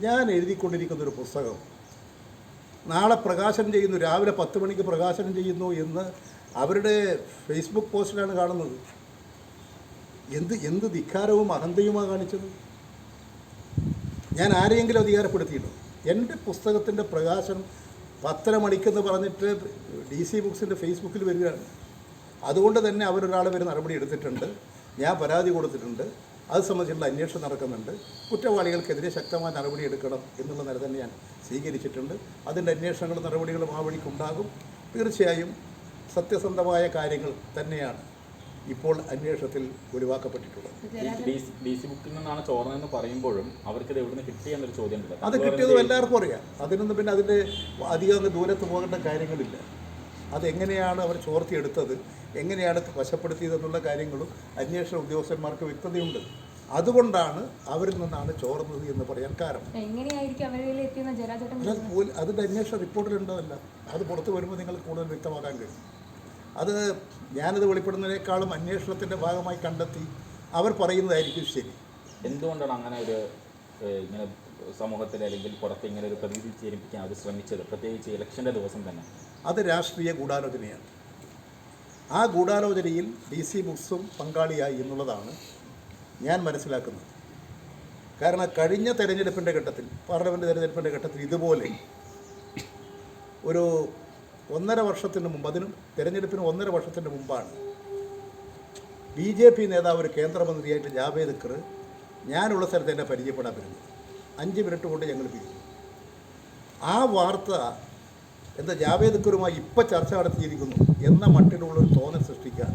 ഞാൻ എഴുതിക്കൊണ്ടിരിക്കുന്ന ഒരു പുസ്തകം. നാളെ പ്രകാശനം ചെയ്യുന്നു രാവിലെ പത്ത് മണിക്ക് പ്രകാശനം ചെയ്യുന്നു എന്ന് അവരുടെ ഫേസ്ബുക്ക് പോസ്റ്റിലാണ് കാണുന്നത്. എന്ത് എന്ത് ധിക്കാരവും അഹന്തയുമാണ് കാണിച്ചത്? ഞാൻ ആരെയെങ്കിലും അധികാരപ്പെടുത്തിയിട്ടു എന്റെ പുസ്തകത്തിന്റെ പ്രകാശനം പത്തര മണിക്കെന്ന് പറഞ്ഞിട്ട് ഡി സി ബുക്സിന്റെ ഫേസ്ബുക്കിൽ വരികയാണ്. അതുകൊണ്ട് തന്നെ അവരൊരാൾ വരെ നടപടി എടുത്തിട്ടുണ്ട്. ഞാൻ പരാതി കൊടുത്തിട്ടുണ്ട്. അത് സംബന്ധിച്ചുള്ള അന്വേഷണം നടക്കുന്നുണ്ട്. കുറ്റവാളികൾക്കെതിരെ ശക്തമായ നടപടി എടുക്കണം എന്നുള്ള നില തന്നെ ഞാൻ സ്വീകരിച്ചിട്ടുണ്ട്. അതിന്റെ അന്വേഷണങ്ങളും നടപടികളും ആ വഴിക്കുണ്ടാകും തീർച്ചയായും സത്യസന്ധമായ കാര്യങ്ങൾ തന്നെയാണ് ഇപ്പോൾ അന്വേഷണത്തിൽ ഒഴിവാക്കപ്പെട്ടിട്ടുള്ളത്. ഡി സി ബുക്കിൽ നിന്നാണ് ചോർന്നതെന്ന് പറയുമ്പോഴും അവർക്ക് ഇത് എവിടുന്ന് കിട്ടിയെന്നൊരു ചോദ്യം അത് കിട്ടിയത് എല്ലാവർക്കും അറിയാം. അതിനൊന്നും പിന്നെ അതിന്റെ അധികം ദൂരത്ത് പോകേണ്ട കാര്യങ്ങളില്ല. അതെങ്ങനെയാണ് അവർ ചോർത്തിയെടുത്തത്? എങ്ങനെയാണ് വശപ്പെടുത്തിയതെന്നുള്ള കാര്യങ്ങളും അന്വേഷണ ഉദ്യോഗസ്ഥന്മാർക്ക് വ്യക്തതയുണ്ട്. അതുകൊണ്ടാണ് അവരിൽ നിന്നാണ് ചോർന്നത് എന്ന് പറയാൻ കാരണം. അതിന്റെ അന്വേഷണ റിപ്പോർട്ടിലുണ്ടോ അത് പുറത്ത് വരുമ്പോൾ നിങ്ങൾ കൂടുതൽ വ്യക്തമാക്കാൻ കഴിയും. അത് ഞാനത് വെളിപ്പെടുന്നതിനേക്കാളും അന്വേഷണത്തിന്റെ ഭാഗമായി കണ്ടെത്തി അവർ പറയുന്നതായിരിക്കും ശരി. എന്തുകൊണ്ടാണ് അങ്ങനെ ഒരു ഇങ്ങനെ സമൂഹത്തിൽ അല്ലെങ്കിൽ പുറത്ത് ഇങ്ങനെ ഒരു പ്രതിനിധി ജനിപ്പിക്കാൻ അവർ ശ്രമിച്ചത് പ്രത്യേകിച്ച് ഇലക്ഷന്റെ ദിവസം തന്നെ. അത് രാഷ്ട്രീയ ഗൂഢാലോചനയാണ്. ആ ഗൂഢാലോചനയിൽ ഡി സി ബുക്സും പങ്കാളിയായി എന്നുള്ളതാണ് ഞാൻ മനസ്സിലാക്കുന്നത്. കാരണം കഴിഞ്ഞ തെരഞ്ഞെടുപ്പിന്റെ ഘട്ടത്തിൽ പാർലമെന്റ് തെരഞ്ഞെടുപ്പിന്റെ ഘട്ടത്തിൽ ഇതുപോലെ ഒരു ഒന്നര വർഷത്തിന് മുമ്പ് അതിനും തെരഞ്ഞെടുപ്പിന് ഒന്നര വർഷത്തിന് മുമ്പാണ് ബി ജെ പി നേതാവ് ഒരു കേന്ദ്രമന്ത്രിയായിട്ട് ജാവേദ് ഖർ ഞാനുള്ള സ്ഥലത്ത് എന്നെ പരിചയപ്പെടാൻ വരുന്നത്. അഞ്ച് മിനിറ്റ് കൊണ്ട് ഞങ്ങൾ പിരിഞ്ഞു. ആ വാർത്ത എന്താ ജാവേദ് ഖറുമായി ഇപ്പം ചർച്ച നടത്തിയിരിക്കുന്നു എന്ന മട്ടിലുള്ള ഒരു തോന്നൽ സൃഷ്ടിക്കാൻ